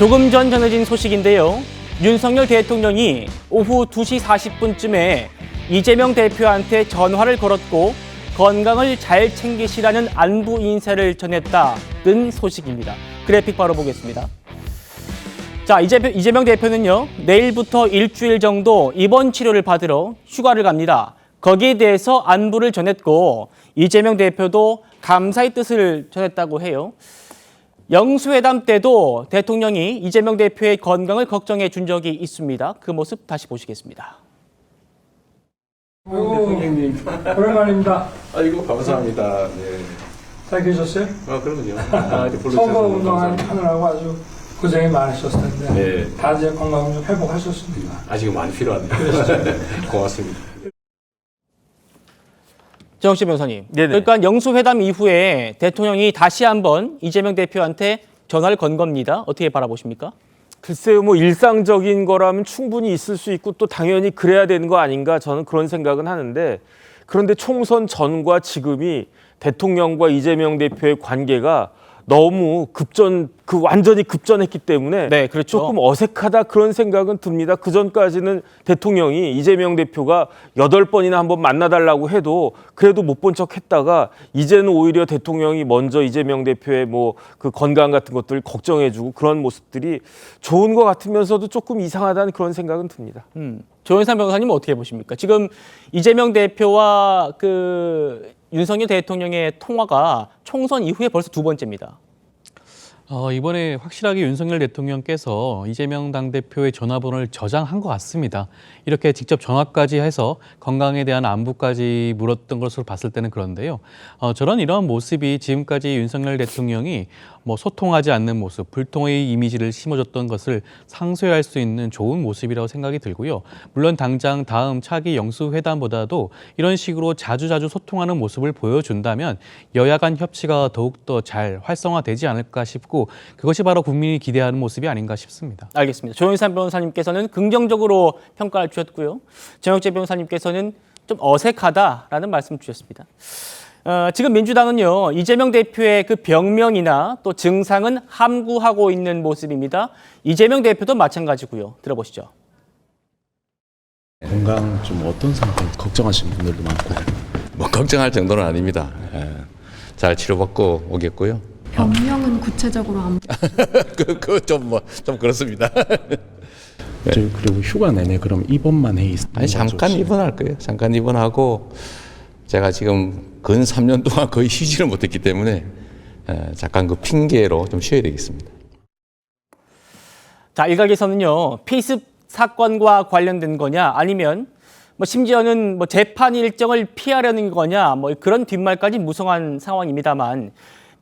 조금 전 전해진 소식인데요. 윤석열 대통령이 오후 2시 40분쯤에 이재명 대표한테 전화를 걸었고 건강을 잘 챙기시라는 안부 인사를 전했다는 소식입니다. 그래픽 바로 보겠습니다. 자, 이재명, 대표는요, 내일부터 일주일 정도 입원 치료를 받으러 휴가를 갑니다. 거기에 대해서 안부를 전했고, 이재명 대표도 감사의 뜻을 전했다고 해요. 영수회담 때도 대통령이 이재명 대표의 건강을 걱정해 준 적이 있습니다. 그 모습 다시 보시겠습니다. 아이고, 오랜만입니다. 아이고 감사합니다. 네. 잘 계셨어요? 아 그럼요. 아, 선거 운동하는 감사합니다. 아주 고생이 많으셨을 텐데 네. 다 이제 건강 좀 회복하셨습니까? 아직은 많이 필요하네요. 고맙습니다. 정씨 변호사님. 네네. 그러니까 영수회담 이후에 대통령이 다시 한번 이재명 대표한테 전화를 건 겁니다. 어떻게 바라보십니까? 글쎄요, 뭐 일상적인 거라면 충분히 있을 수 있고 또 당연히 그래야 되는 거 아닌가 저는 그런 생각은 하는데 그런데 총선 전과 지금이 대통령과 이재명 대표의 관계가 너무 급전 그 완전히 급전했기 때문에 네, 그렇죠. 조금 어색하다 그런 생각은 듭니다. 그 전까지는 대통령이 이재명 대표가 여덟 번이나 한번 만나달라고 해도 그래도 못 본 척했다가 이제는 오히려 대통령이 먼저 이재명 대표의 뭐 그 건강 같은 것들을 걱정해주고 그런 모습들이 좋은 것 같으면서도 조금 이상하다는 그런 생각은 듭니다. 음, 조현상 변호사님은 어떻게 보십니까? 지금 이재명 대표와 그 윤석열 대통령의 통화가 총선 이후에 벌써 두 번째입니다. 어, 이번에 확실하게 윤석열 대통령께서 이재명 당대표의 전화번호를 저장한 것 같습니다. 이렇게 직접 전화까지 해서 건강에 대한 안부까지 물었던 것으로 봤을 때는 그런데요. 어, 저런 이러한 모습이 지금까지 윤석열 대통령이 뭐 소통하지 않는 모습, 불통의 이미지를 심어줬던 것을 상쇄할 수 있는 좋은 모습이라고 생각이 들고요. 물론 당장 다음 차기 영수 회담보다도 이런 식으로 자주자주 소통하는 모습을 보여준다면 여야 간 협치가 더욱더 잘 활성화되지 않을까 싶고 그것이 바로 국민이 기대하는 모습이 아닌가 싶습니다. 알겠습니다. 조현상 변호사님께서는 긍정적으로 평가를 주셨고요. 정혁재 변호사님께서는 좀 어색하다라는 말씀 주셨습니다. 어, 지금 민주당은요 이재명 대표의 그 병명이나 또 증상은 함구하고 있는 모습입니다. 이재명 대표도 마찬가지고요. 들어보시죠. 건강 좀 어떤 상태 걱정하시는 분들도 많고 뭐 걱정할 정도는 아닙니다. 예. 잘 치료받고 오겠고요. 변명은 구체적으로 안 그그좀뭐좀 그렇습니다. 저 그리고 휴가 내내 그럼 입원만 해 있는 아니 잠깐 입원할 거예요. 잠깐 입원하고 제가 지금 근 3년 동안 거의 쉬지를 못했기 때문에 예, 잠깐 그 핑계로 좀 쉬어야 되겠습니다. 자, 일각에서는요, 피습 사건과 관련된 거냐, 아니면 뭐 심지어는 뭐 재판 일정을 피하려는 거냐, 뭐 그런 뒷말까지 무성한 상황입니다만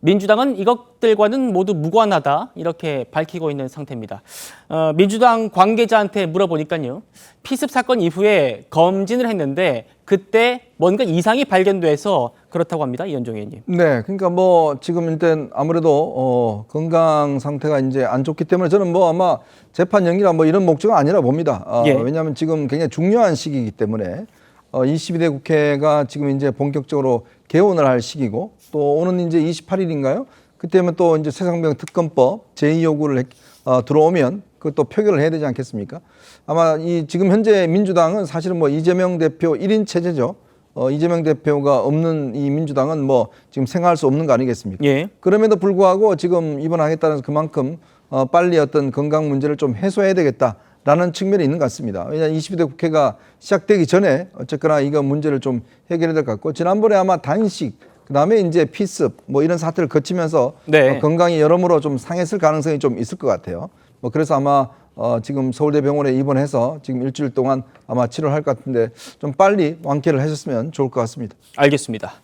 민주당은 이것들과는 모두 무관하다 이렇게 밝히고 있는 상태입니다. 어, 민주당 관계자한테 물어보니까요, 피습 사건 이후에 검진을 했는데 그때 뭔가 이상이 발견돼서 그렇다고 합니다, 이현종 의원님. 네, 그러니까 뭐 지금 일단 아무래도 어, 건강 상태가 이제 안 좋기 때문에 저는 뭐 아마 재판 연기나 뭐 이런 목적은 아니라 봅니다. 아, 예. 왜냐하면 지금 굉장히 중요한 시기이기 때문에 어, 22대 국회가 지금 이제 본격적으로 개원을 할 시기고 또 오는 이제 28일인가요? 그때면 또 이제 세상병 특검법 제2 요구를 했- 어, 들어오면 그것도 표결을 해야 되지 않겠습니까? 아마 이 지금 현재 민주당은 사실은 뭐 이재명 대표 1인 체제죠. 어, 이재명 대표가 없는 이 민주당은 뭐 지금 생각할 수 없는 거 아니겠습니까? 예. 그럼에도 불구하고 지금 입원하겠다는 그만큼 어, 빨리 어떤 건강 문제를 좀 해소해야 되겠다 라는 측면이 있는 것 같습니다. 왜냐하면 22대 국회가 시작되기 전에 어쨌거나 이거 문제를 좀 해결해야 될 것 같고 지난번에 아마 단식 그다음에 이제 피습 뭐 이런 사태를 거치면서 네. 어, 건강이 여러모로 좀 상했을 가능성이 좀 있을 것 같아요. 뭐 그래서 아마 어, 지금 서울대병원에 입원해서 지금 일주일 동안 아마 치료를 할것 같은데 좀 빨리 완쾌를 하셨으면 좋을 것 같습니다. 알겠습니다.